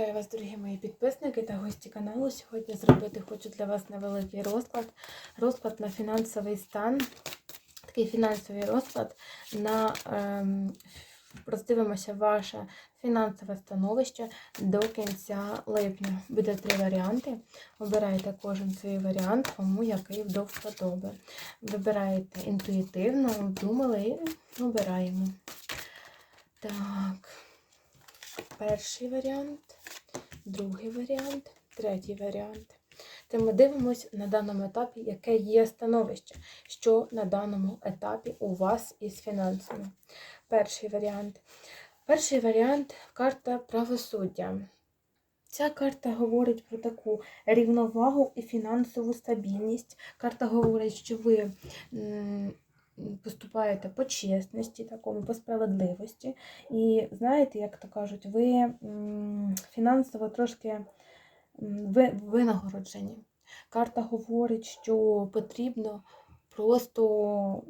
Вітаю вас, дорогі мої підписники та гості каналу. Сьогодні зробити хочу для вас невеликий розклад. Розклад на фінансовий стан. Такий фінансовий розклад на ем, роздивимося ваше фінансове становище до кінця липня. Буде три варіанти. Обирайте кожен свій варіант, кому який до вподоби. Вибираєте інтуїтивно, думали і обираємо. Так. Перший варіант, другий варіант, третій варіант. Та ми дивимося на даному етапі, яке є становище, що на даному етапі у вас із фінансами. Перший варіант. Перший варіант карта правосуддя. Ця карта говорить про таку рівновагу і фінансову стабільність. Карта говорить, що ви поступаєте по чесності, такому, по справедливості. І знаєте, як то кажуть, ви фінансово трошки ви, винагороджені. Карта говорить, що потрібно просто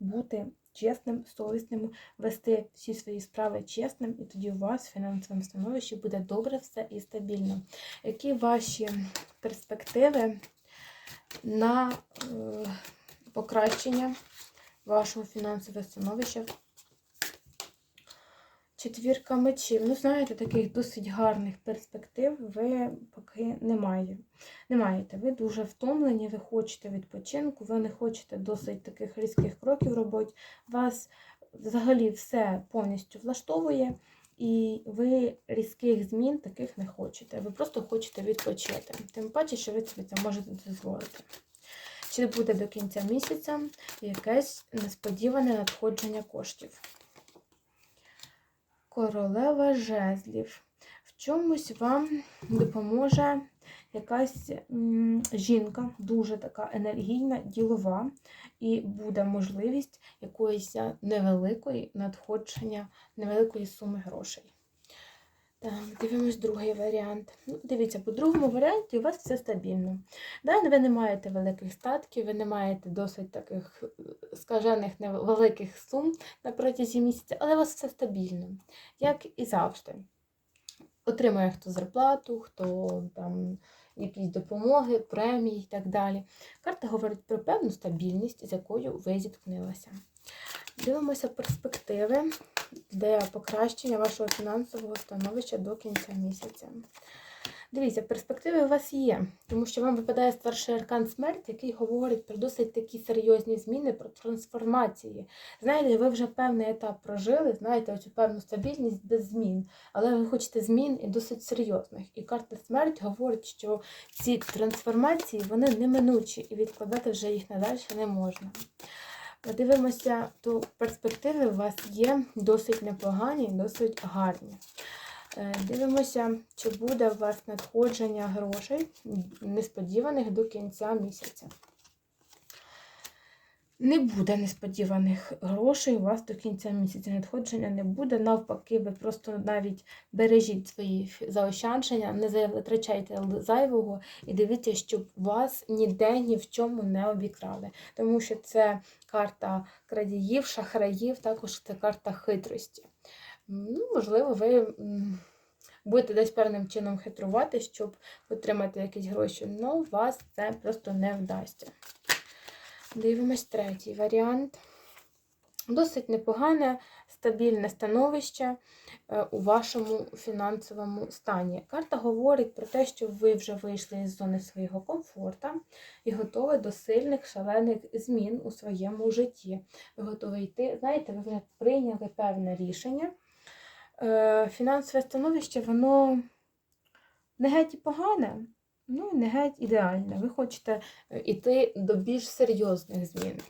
бути чесним, совісним, вести всі свої справи чесним, і тоді у вас в фінансовому становищі буде добре все і стабільно. Які ваші перспективи на е, покращення вашого фінансового становища? Четвірка мечів. Ну, знаєте, таких досить гарних перспектив ви поки не маєте. Не маєте. Ви дуже втомлені, ви хочете відпочинку, ви не хочете досить таких різких кроків робити. Вас взагалі все повністю влаштовує, і ви різких змін таких не хочете. Ви просто хочете відпочити. Тим паче, що ви собі це можете дозволити. Чи буде до кінця місяця якесь несподіване надходження коштів? Королева жезлів. В чомусь вам допоможе якась жінка, дуже така енергійна, ділова, і буде можливість якоїсь невеликої надходження, невеликої суми грошей. Так, дивимось другий варіант. Ну, дивіться, по другому варіанті у вас все стабільно. Да, ви не маєте великих статків, ви не маєте досить таких скажених невеликих сум на протязі місяця, але у вас все стабільно, як і завжди. Отримує хто зарплату, хто там якісь допомоги, премії і так далі. Карта говорить про певну стабільність, з якою ви зіткнулися. Дивимося перспективи для покращення вашого фінансового становища до кінця місяця. Дивіться, перспективи у вас є, тому що вам випадає старший аркан смерть, який говорить про досить такі серйозні зміни, про трансформації. Знаєте, ви вже певний етап прожили, знаєте, оцю певну стабільність без змін, але ви хочете змін і досить серйозних. І карта смерть говорить, що ці трансформації вони неминучі, і відкладати вже їх надалі не можна. Дивимося, то перспективи у вас є досить непогані, досить гарні. Дивимося, чи буде у вас надходження грошей несподіваних до кінця місяця. Не буде несподіваних грошей у вас до кінця місяця. Надходження не буде. Навпаки, ви просто навіть бережіть свої заощадження, не витрачайте зайвого і дивіться, щоб вас ніде ні в чому не обікрали. Тому що це карта крадіїв, шахраїв, також це карта хитрості. Ну, Можливо, ви будете десь певним чином хитрувати, щоб отримати якісь гроші, але вас це просто не вдасться. Дивимось третій варіант. Досить непогане, стабільне становище у вашому фінансовому стані. Карта говорить про те, що ви вже вийшли із зони свого комфорту і готові до сильних, шалених змін у своєму житті. Ви готові йти, знаєте, ви вже прийняли певне рішення. Фінансове становище, воно не геть і погане, ну не геть ідеальне. Ви хочете йти до більш серйозних змін.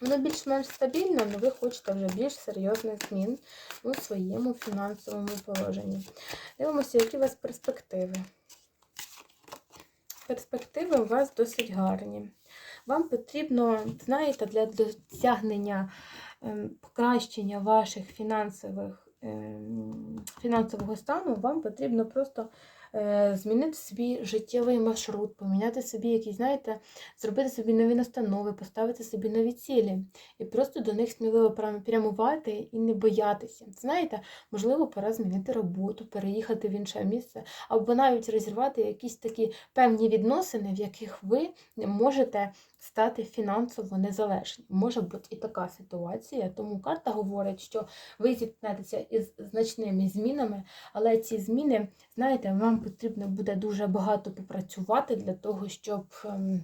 Воно більш-менш стабільне, але ви хочете вже більш серйозних змін у своєму фінансовому положенні. Дивимося, які у вас перспективи. Перспективи у вас досить гарні. Вам потрібно, знаєте, для досягнення покращення ваших фінансових фінансового стану, вам потрібно просто е, змінити свій життєвий маршрут, поміняти собі якісь, знаєте, зробити собі нові настанови, поставити собі нові цілі і просто до них сміливо прямувати і не боятися. Знаєте, можливо, пора змінити роботу, переїхати в інше місце, або навіть розірвати якісь такі певні відносини, в яких ви не можете стати фінансово незалежні. Може бути і така ситуація. Тому карта говорить, що ви зіткнетеся із значними змінами, але ці зміни, знаєте, вам потрібно буде дуже багато попрацювати для того, щоб ем,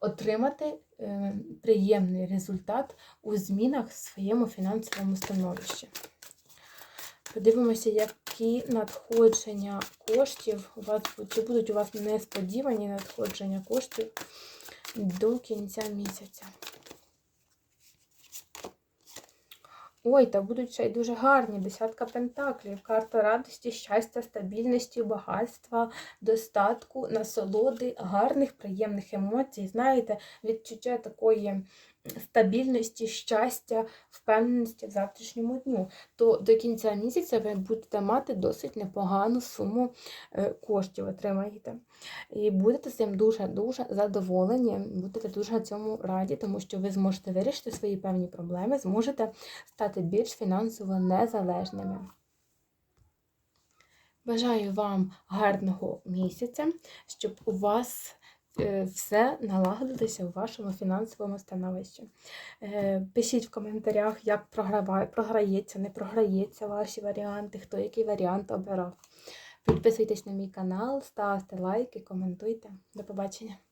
отримати е, приємний результат у змінах в своєму фінансовому становищі. Подивимося, які надходження коштів у вас. Чи будуть у вас несподівані надходження коштів до кінця місяця. Ой, та будуть ще й дуже гарні. Десятка пентаклів, карта радості, щастя, стабільності, багатства, достатку, насолоди, гарних, приємних емоцій. Знаєте, відчуття такої стабільності, щастя, впевненості в завтрашньому дню. То до кінця місяця ви будете мати досить непогану суму е, коштів, отримаєте. І будете цим дуже-дуже задоволені, будете дуже цьому раді, тому що ви зможете вирішити свої певні проблеми, зможете стати більш фінансово незалежними. Бажаю вам гарного місяця, щоб у вас все налагодитися у вашому фінансовому становищі. Е, Пишіть в коментарях, як програється, не програється ваші варіанти, хто який варіант обирав. Підписуйтесь на мій канал, ставте лайки, коментуйте. До побачення!